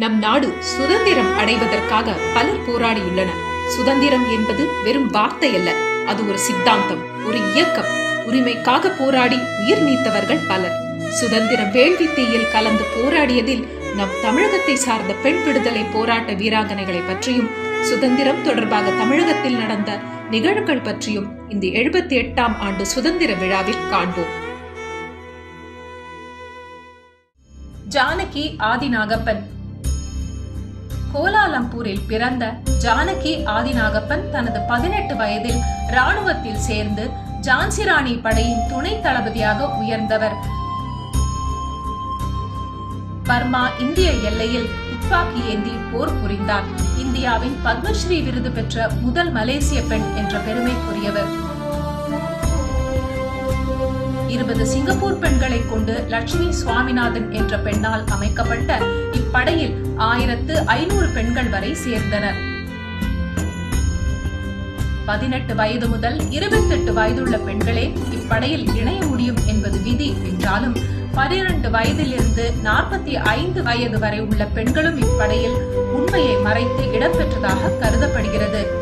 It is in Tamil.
நம் நாடு சுதந்திரம் அடைவதற்காக பலர் போராடியுள்ளனர். சுதந்திரம் என்பது வெறும் வார்த்தை அல்ல அது ஒரு சித்தாந்தம் ஒரு இயக்கம். உரிமைக்காக போராடி உயிர் நீத்தவர்கள் பலர். சுதந்திர வேள்வி தீயில் கலந்து போராடியதில் நம் தமிழகத்தை சார்ந்த பெண் விடுதலை போராட்ட வீராங்கனைகளை பற்றியும் சுதந்திரம் தொடர்பாக தமிழகத்தில் நடந்த நிகழ்வுகள் பற்றியும் இந்த எழுபத்தி எட்டாம் ஆண்டு சுதந்திர விழாவில் காண்போம். ஜானகி ஆதிநாகப்பன் கோலாலம்பூரில் பிறந்த ஜானகி ஆதிநாகப்பன் தனது பதினெட்டு வயதில் ராணுவத்தில் சேர்ந்து ஜான்சி ராணி படையின் துணை தளபதியாக உயர்ந்தவர். பர்மா இந்திய எல்லையில் துப்பாக்கி ஏந்தி போர் புரிந்தார். இந்தியாவின் பத்மஸ்ரீ விருது பெற்ற முதல் மலேசிய பெண் என்ற பெருமைக்குரியவர். இருபது சிங்கப்பூர் பெண்களை கொண்டு லட்சுமி சுவாமிநாதன் என்ற பெண்ணால் அமைக்கப்பட்ட இப்படையில் ஆயிரத்து ஐநூறு பெண்கள் வரை சேர்ந்தனர். பதினெட்டு வயது முதல் இருபத்தெட்டு வயதுள்ள பெண்களே இப்படையில் இணைய முடியும் என்பது விதி என்றாலும் பனிரெண்டு வயதிலிருந்து நாற்பத்தி ஐந்து வயது வரை உள்ள பெண்களும் இப்படையில் உண்மையை மறைத்து இடம்பெற்றதாக கருதப்படுகிறது.